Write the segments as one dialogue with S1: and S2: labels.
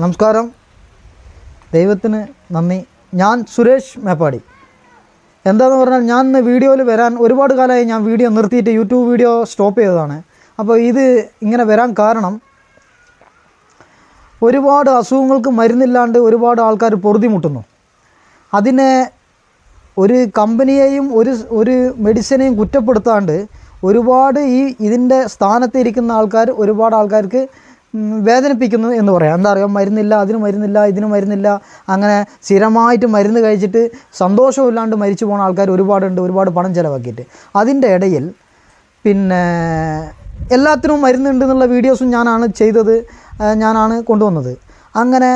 S1: നമസ്കാരം. ദൈവത്തിന് നന്ദി. ഞാൻ സുരേഷ് മേപ്പാടി. എന്താണെന്ന് പറഞ്ഞാൽ ഞാൻ ഇന്ന് വീഡിയോയിൽ വരാൻ ഒരുപാട് കാലമായി ഞാൻ വീഡിയോ നിർത്തിയിട്ട് യൂട്യൂബ് വീഡിയോ സ്റ്റോപ്പ് ചെയ്തതാണ്. അപ്പോൾ ഇത് ഇങ്ങനെ വരാൻ കാരണം ഒരുപാട് അസുഖങ്ങൾക്ക് മരുന്നില്ലാണ്ട് ഒരുപാട് ആൾക്കാർ പൊറുതിമുട്ടുന്നു. അതിനെ ഒരു കമ്പനിയെയും ഒരു ഒരു മെഡിസിനെയും കുറ്റപ്പെടുത്താണ്ട് ഒരുപാട് ഈ ഇതിന്റെ സ്ഥാനത്ത് ഇരിക്കുന്ന ആൾക്കാർ ഒരുപാട് ആൾക്കാർക്ക് വേദനിപ്പിക്കുന്നു എന്ന് പറയാം. എന്താ പറയുക മരുന്നില്ല അതിന് മരുന്നില്ല ഇതിന് മരുന്നില്ല. അങ്ങനെ സ്ഥിരമായിട്ട് മരുന്ന് കഴിച്ചിട്ട് സന്തോഷമില്ലാണ്ട് മരിച്ചു പോകുന്ന ആൾക്കാർ ഒരുപാടുണ്ട് ഒരുപാട് പണം ചിലവാക്കിയിട്ട്. അതിന്റെ ഇടയിൽ പിന്നെ എല്ലാത്തിനും മരുന്നുണ്ട് എന്നുള്ള വീഡിയോസും ഞാനാണ് ചെയ്തത് ഞാനാണ് കൊണ്ടുവന്നത്. അങ്ങനെ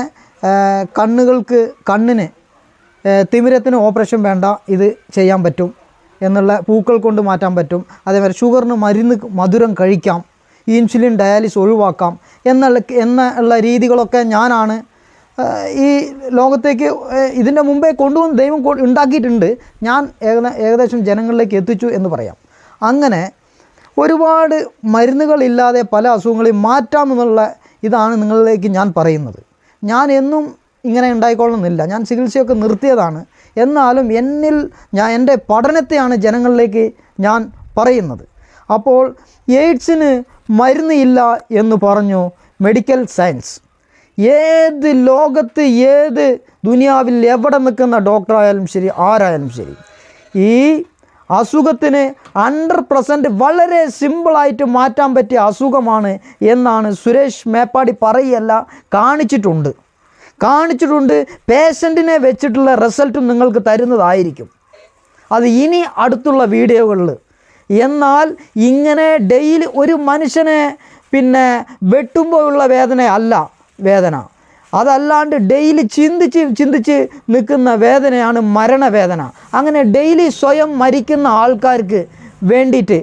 S1: കണ്ണുകൾക്ക് കണ്ണിന് തിമിരത്തിന് ഓപ്പറേഷൻ വേണ്ട ഇത് ചെയ്യാൻ പറ്റും എന്നുള്ള പൂക്കൾ കൊണ്ട് മാറ്റാൻ പറ്റും. അതേപോലെ ഷുഗറിന് മരുന്ന് മധുരം കഴിക്കാം. ഇൻസുലിൻ ഡയാലിസ് ഒഴിവാക്കാം എന്നുള്ള എന്നുള്ള രീതികളൊക്കെ ഞാനാണ്. ഈ ലോകത്തേക്ക് ഇതിന്റെ മുമ്പേ കൊണ്ടുവന്ന് ദൈവം ഉണ്ടാക്കിയിട്ടുണ്ട്. ഞാൻ ഏകദേശം ജനങ്ങളിലേക്ക് എത്തിച്ചു എന്ന് പറയാം. അങ്ങനെ ഒരുപാട് മരുന്നുകളില്ലാതെ പല അസുഖങ്ങളെയും മാറ്റാമെന്നുള്ള ഇതാണ് നിങ്ങളിലേക്ക് ഞാൻ പറയുന്നത്. ഞാൻ എന്നും ഇങ്ങനെ ഉണ്ടായിക്കൊള്ളുന്നില്ല. ഞാൻ ചികിത്സയൊക്കെ നിർത്തിയതാണ്. എന്നാലും എന്നിൽ ഞാൻ എന്റെ പഠനത്തെയാണ് ജനങ്ങളിലേക്ക് ഞാൻ പറയുന്നത്. അപ്പോൾ എയ്ഡ്സിന് മരുന്ന് ഇല്ല എന്ന് പറഞ്ഞു മെഡിക്കൽ സയൻസ്. ഏത് ലോകത്ത് ഏത് ദുനിയാവിൽ എവിടെ നിൽക്കുന്ന ഡോക്ടറായാലും ശരി ആരായാലും ശരി ഈ അസുഖത്തിന് ഹൺഡ്രഡ് പെർസെന്റ് വളരെ സിമ്പിളായിട്ട് മാറ്റാൻ പറ്റിയ അസുഖമാണ് എന്നാണ് സുരേഷ് മേപ്പാടി പറയല്ല കാണിച്ചിട്ടുണ്ട്. കാണിച്ചിട്ടുണ്ട് പേഷ്യന്റിനെ വെച്ചിട്ടുള്ള റിസൾട്ടും നിങ്ങൾക്ക് തരുന്നതായിരിക്കും. അത് ഇനി അടുത്തുള്ള വീഡിയോകളിൽ എന്നാൽ ഇങ്ങനെ ഡെയിലി ഒരു മനുഷ്യനെ പിന്നെ വെട്ടുമ്പോഴുള്ള വേദന അല്ല വേദന. അതല്ലാണ്ട് ഡെയിലി ചിന്തിച്ച് ചിന്തിച്ച് നിൽക്കുന്ന വേദനയാണ് മരണവേദന. അങ്ങനെ ഡെയിലി സ്വയം മരിക്കുന്ന ആൾക്കാർക്ക് വേണ്ടിയിട്ട്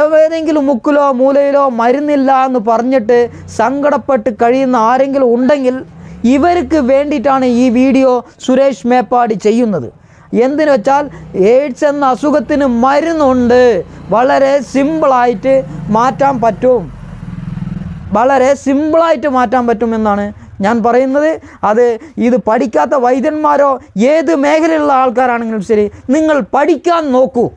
S1: ഏതെങ്കിലും മുക്കിലോ മൂലയിലോ മരുന്നില്ല എന്ന് പറഞ്ഞിട്ട് സങ്കടപ്പെട്ട് കഴിയുന്ന ആരെങ്കിലും ഉണ്ടെങ്കിൽ ഇവർക്ക് വേണ്ടിയിട്ടാണ് ഈ വീഡിയോ സുരേഷ് മേപ്പാടി ചെയ്യുന്നത്. എന്തിനു വെച്ചാൽ എയ്ഡ്സ് എന്ന അസുഖത്തിന് മരുന്നുണ്ട്. വളരെ സിമ്പിളായിട്ട് മാറ്റാൻ പറ്റും. വളരെ സിമ്പിളായിട്ട് മാറ്റാൻ പറ്റുമെന്നാണ് ഞാൻ പറയുന്നത്. അത് ഇത് പഠിക്കാത്ത വൈദ്യന്മാരോ ഏത് മേഖലയിലുള്ള ആൾക്കാരാണെങ്കിലും ശരി നിങ്ങൾ പഠിക്കാൻ നോക്കൂ.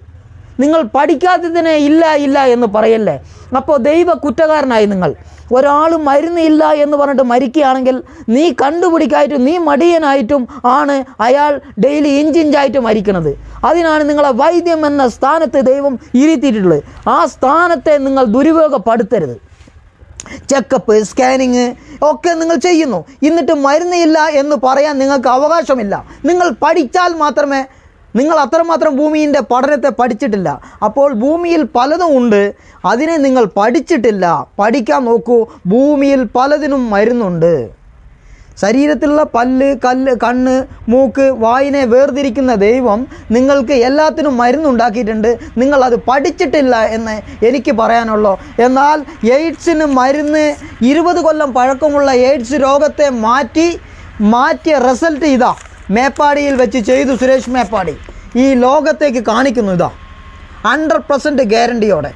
S1: നിങ്ങൾ പഠിക്കാത്തതിനെ ഇല്ല ഇല്ല എന്ന് പറയല്ലേ? അപ്പോൾ ദൈവ കുറ്റകാരനായി നിങ്ങൾ. ഒരാൾ മരുന്നില്ല എന്ന് പറഞ്ഞിട്ട് മരിക്കുകയാണെങ്കിൽ നീ കണ്ടുപിടിക്കായിട്ടും നീ മടിയനായിട്ടും ആണ് അയാൾ ഡെയിലി ഇഞ്ചിഞ്ചായിട്ട് മരിക്കുന്നത്. അതിനാണ് നിങ്ങളെ വൈദ്യം എന്ന സ്ഥാനത്ത് ദൈവം ഇരുത്തിയിട്ടുള്ളത്. ആ സ്ഥാനത്തെ നിങ്ങൾ ദുരുപയോഗപ്പെടുത്തരുത്. ചെക്കപ്പ് സ്കാനിങ് ഒക്കെ നിങ്ങൾ ചെയ്യുന്നു. എന്നിട്ട് മരുന്നില്ല എന്ന് പറയാൻ നിങ്ങൾക്ക് അവകാശമില്ല. നിങ്ങൾ പഠിച്ചാൽ മാത്രമേ നിങ്ങൾ അത്രമാത്രം ഭൂമിന്റെ പഠനത്തെ പഠിച്ചിട്ടില്ല. അപ്പോൾ ഭൂമിയിൽ പലതും ഉണ്ട്. അതിനെ നിങ്ങൾ പഠിച്ചിട്ടില്ല. പഠിക്കാൻ നോക്കൂ. ഭൂമിയിൽ പലതിനും മരുന്നുണ്ട്. ശരീരത്തിലുള്ള പല്ല് കല്ല് കണ്ണ് മൂക്ക് വായിനെ വേർതിരിക്കുന്ന ദൈവം നിങ്ങൾക്ക് എല്ലാത്തിനും മരുന്നുണ്ടാക്കിയിട്ടുണ്ട്. നിങ്ങൾ അത് പഠിച്ചിട്ടില്ല എന്ന് എനിക്ക് പറയാനുള്ളൂ. എന്നാൽ എയ്ഡ്സിന് മരുന്ന് ഇരുപത് കൊല്ലം പഴക്കമുള്ള എയ്ഡ്സ് രോഗത്തെ മാറ്റി മാറ്റിയ റിസൾട്ട് ഇതാ. മേപ്പാടിയിൽ വെച്ച് ചെയ്തു സുരേഷ് മേപ്പാടി. ഈ ലോകത്തേക്ക് കാണിക്കുന്നു ഇതാ. Hundred percent ഗ്യാരണ്ടിയോടെ.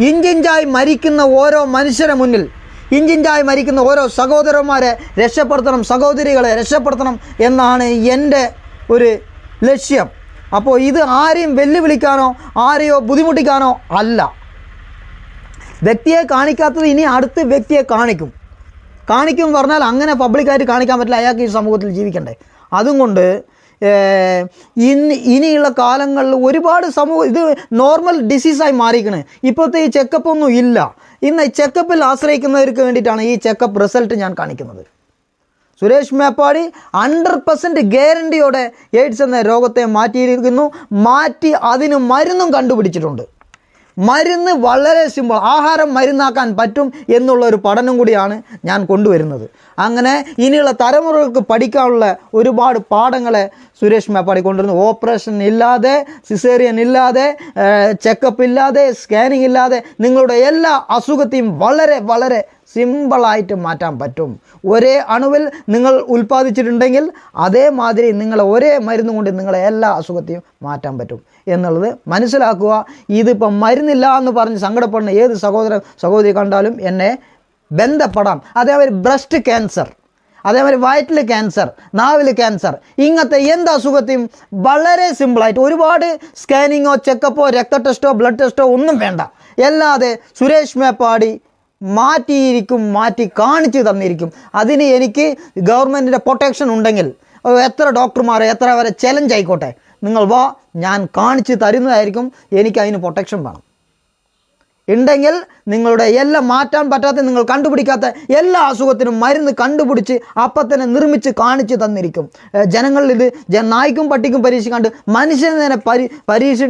S1: ഇഞ്ചിഞ്ചായി മരിക്കുന്ന ഓരോ മനുഷ്യരെ മുന്നിൽ ഇഞ്ചിഞ്ചായി മരിക്കുന്ന ഓരോ സഹോദരന്മാരെ രക്ഷപ്പെടുത്തണം സഹോദരികളെ രക്ഷപ്പെടുത്തണം എന്നാണ് എന്റെ ഒരു ലക്ഷ്യം. അപ്പോൾ ഇത് ആരെയും വെല്ലുവിളിക്കാനോ ആരെയോ ബുദ്ധിമുട്ടിക്കാനോ അല്ല. വ്യക്തിയെ കാണിക്കാത്തത് ഇനി അടുത്ത വ്യക്തിയെ കാണിക്കും. കാണിക്കും എന്ന് പറഞ്ഞാൽ അങ്ങനെ പബ്ലിക്കായിട്ട് കാണിക്കാൻ പറ്റില്ല. അയാൾക്ക് ഈ സമൂഹത്തിൽ ജീവിക്കണ്ടേ. അതും കൊണ്ട് ഇന്ന് ഇനിയുള്ള കാലങ്ങളിൽ ഒരുപാട് സമൂഹം ഇത് നോർമൽ ഡിസീസായി മാറിക്കണ് ഇപ്പോഴത്തെ ഈ ചെക്കപ്പ് ഒന്നും ഇല്ല. ഇന്ന് ചെക്കപ്പിൽ ആശ്രയിക്കുന്നവർക്ക് വേണ്ടിയിട്ടാണ് ഈ ചെക്കപ്പ് റിസൾട്ട് ഞാൻ കാണിക്കുന്നത്. സുരേഷ് മേപ്പാടി ഹൺഡ്രഡ് പെർസെന്റ് ഗ്യാരണ്ടിയോടെ എയ്ഡ്സ് എന്ന രോഗത്തെ മാറ്റിയിരിക്കുന്നു. മാറ്റി അതിന് മരുന്നും കണ്ടുപിടിച്ചിട്ടുണ്ട്. മരുന്ന് വളരെ സിമ്പിൾ ആഹാരം മരുന്നാക്കാൻ പറ്റും എന്നുള്ള ഒരു പഠനം കൂടിയാണ് ഞാൻ കൊണ്ടുവരുന്നത്. അങ്ങനെ ഇനിയുള്ള തലമുറകൾക്ക് പഠിക്കാനുള്ള ഒരുപാട് പാഠങ്ങളെ സുരേഷ് മേപ്പാടി കൊണ്ടുവരുന്നു. ഓപ്പറേഷൻ ഇല്ലാതെ സിസേറിയൻ ഇല്ലാതെ ചെക്കപ്പ് ഇല്ലാതെ സ്കാനിങ് ഇല്ലാതെ നിങ്ങളുടെ എല്ലാ അസുഖത്തെയും വളരെ വളരെ സിമ്പിളായിട്ട് മാറ്റാൻ പറ്റും. ഒരേ അണുവിൽ നിങ്ങൾ ഉൽപ്പാദിച്ചിട്ടുണ്ടെങ്കിൽ അതേമാതിരി നിങ്ങൾ ഒരേ മരുന്ന് കൊണ്ട് നിങ്ങളെ എല്ലാ അസുഖത്തെയും മാറ്റാൻ പറ്റും. എന്നുള്ളത് മനസ്സിലാക്കുക. ഇതിപ്പം മരുന്നില്ല എന്ന് പറഞ്ഞ് സങ്കടപ്പെടുന്ന ഏത് സഹോദര സഹോദരി കണ്ടാലും എന്നെ ബന്ധപ്പെടാം. അതേമാതിരി ബ്രസ്റ്റ് ക്യാൻസർ അതേമാതിരി വയറ്റിൽ ക്യാൻസർ നാവിൽ ക്യാൻസർ ഇങ്ങനത്തെ എന്ത് അസുഖത്തെയും വളരെ സിമ്പിളായിട്ട് ഒരുപാട് സ്കാനിങ്ങോ ചെക്കപ്പോ രക്ത ടെസ്റ്റോ ബ്ലഡ് ടെസ്റ്റോ ഒന്നും വേണ്ട. അല്ലാതെ സുരേഷ് മേപ്പാടി മാറ്റിയിരിക്കും മാറ്റി കാണിച്ചു തന്നിരിക്കും. അതിന് എനിക്ക് ഗവൺമെന്റിന്റെ പ്രൊട്ടക്ഷൻ ഉണ്ടെങ്കിൽ എത്ര ഡോക്ടർമാർ എത്ര വരെ ചലഞ്ച് ആയിക്കോട്ടെ. നിങ്ങൾ വാ ഞാൻ കാണിച്ചു തരുന്നതായിരിക്കും എനിക്ക് അതിന് പ്രൊട്ടക്ഷൻ വേണം. ഉണ്ടെങ്കിൽ നിങ്ങളുടെ എല്ലാം മാറ്റാൻ പറ്റാത്ത നിങ്ങൾ കണ്ടുപിടിക്കാത്ത എല്ലാ അസുഖത്തിനും മരുന്ന് കണ്ടുപിടിച്ച് അപ്പം തന്നെ നിർമ്മിച്ച് കാണിച്ചു തന്നിരിക്കും. ജനങ്ങളിൽ ഇത് നായ്ക്കും പട്ടിക്കും പരീക്ഷിക്കാണ്ട് മനുഷ്യനെ തന്നെ പരി പരീക്ഷ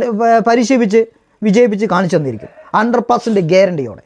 S1: പരിശീലിപ്പിച്ച് വിജയിപ്പിച്ച് കാണിച്ചു തന്നിരിക്കും. Hundred percent ഗ്യാരണ്ടിയോടെ